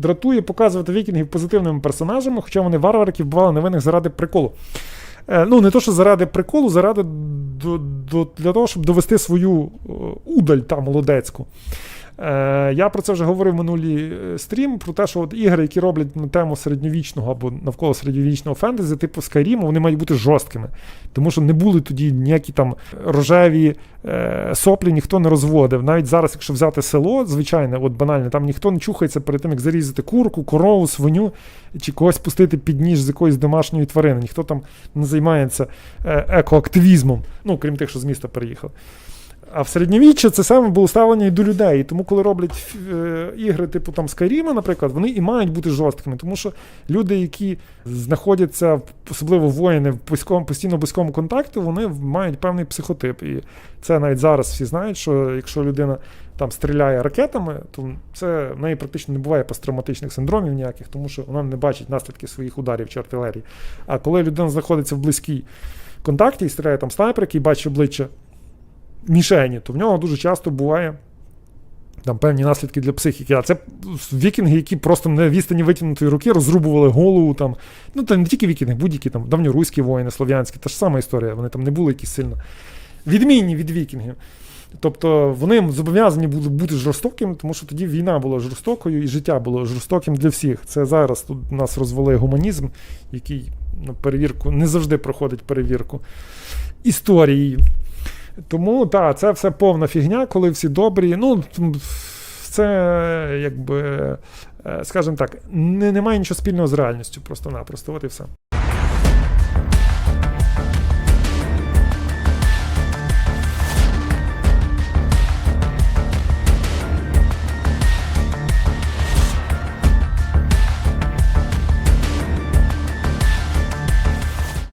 дратує показувати вікінгів позитивними персонажами, хоча вони варвари, бували невинних заради приколу. Е, Ну, не то, що заради приколу, заради до, до, для того, щоб довести свою е, удаль та молодецьку. Е, я про це вже говорив в минулій е, стрім, про те, що от ігри, які роблять на тему середньовічного або навколо середньовічного фентезі, типу Skyrim, вони мають бути жорсткими. Тому що не були тоді ніякі там рожеві е, соплі, ніхто не розводив. Навіть зараз, якщо взяти село, звичайне, от банальне, там ніхто не чухається перед тим, як зарізати курку, корову, свиню чи когось пустити під ніж з якоїсь домашньої тварини. Ніхто там не займається екоактивізмом, ну крім тих, що з міста переїхали. А в середньовіччі це саме було ставлення і до людей. І тому, коли роблять е, ігри, типу там Skyrim, наприклад, вони і мають бути жорсткими, тому що люди, які знаходяться, особливо воїни, в постійно близькому контакті, вони мають певний психотип. І це навіть зараз всі знають, що якщо людина там стріляє ракетами, то це в неї практично не буває посттравматичних синдромів ніяких, тому що вона не бачить наслідки своїх ударів чи артилерії. А коли людина знаходиться в близькій контакті і стріляє там снайпер, який бачить обличчя мішені, то в нього дуже часто буває там певні наслідки для психіки. А це вікінги, які просто на відстані витягнутої руки розрубували голову. Там. Ну, та не тільки вікінги, будь-які там давньоруські воїни, слов'янські, та ж сама історія. Вони там не були якісь сильно відмінні від вікінгів. Тобто вони зобов'язані були бути жорстокими, тому що тоді війна була жорстокою і життя було жорстоким для всіх. Це зараз тут нас розвели гуманізм, який на перевірку не завжди проходить перевірку історії. Тому так, це все повна фігня, коли всі добрі. Ну, це якби, е, скажімо так, не, немає нічого спільного з реальністю, просто-напросто. От і все.